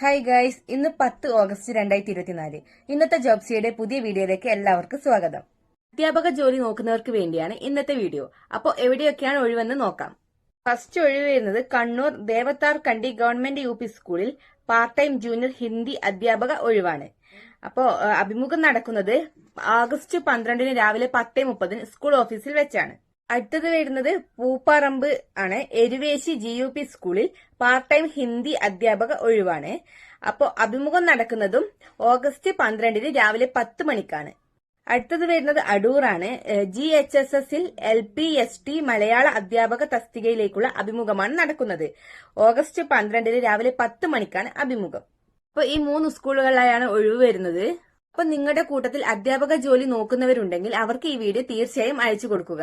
Hi guys ഇന്ന് പത്ത് August രണ്ടായിരത്തി ഇരുപത്തിനാല് ഇന്നത്തെ ജോബ്സിയുടെ പുതിയ വീഡിയോയിലേക്ക് എല്ലാവർക്കും സ്വാഗതം. അധ്യാപക ജോലി നോക്കുന്നവർക്ക് വേണ്ടിയാണ് ഇന്നത്തെ വീഡിയോ. അപ്പോൾ എവിടെയൊക്കെയാണ് ഒഴിവെന്ന് നോക്കാം. ഫസ്റ്റ് ഒഴിവ് വരുന്നത് കണ്ണൂർ ദേവത്താർ കണ്ടി ഗവൺമെന്റ് യു സ്കൂളിൽ പാർട്ട് ടൈം ജൂനിയർ ഹിന്ദി അധ്യാപക ഒഴിവാണ്. അപ്പോ അഭിമുഖം നടക്കുന്നത് ആഗസ്റ്റ് പന്ത്രണ്ടിന് രാവിലെ പത്തേ മുപ്പതിന് സ്കൂൾ ഓഫീസിൽ വെച്ചാണ്. അടുത്തത് വരുന്നത് പൂപ്പാറമ്പ് ആണ്. എരുവേശി ജി യു പി സ്കൂളിൽ പാർട്ട് ടൈം ഹിന്ദി അധ്യാപക ഒഴിവാണ്. അപ്പോ അഭിമുഖം നടക്കുന്നതും ഓഗസ്റ്റ് പന്ത്രണ്ടിന് രാവിലെ പത്ത് മണിക്കാണ്. അടുത്തത് വരുന്നത് അടൂറാണ് ജി എച്ച് എസ് എസിൽ എൽ പി എസ് ടി മലയാള അധ്യാപക തസ്തികയിലേക്കുള്ള അഭിമുഖമാണ് നടക്കുന്നത്. ഓഗസ്റ്റ് പന്ത്രണ്ടിന് രാവിലെ പത്ത് മണിക്കാണ് അഭിമുഖം. അപ്പൊ ഈ മൂന്ന് സ്കൂളുകളിലായാണ് ഒഴിവ് വരുന്നത്. അപ്പൊ നിങ്ങളുടെ കൂട്ടത്തിൽ അധ്യാപക ജോലി നോക്കുന്നവരുണ്ടെങ്കിൽ അവർക്ക് ഈ വീഡിയോ തീർച്ചയായും അയച്ചു കൊടുക്കുക.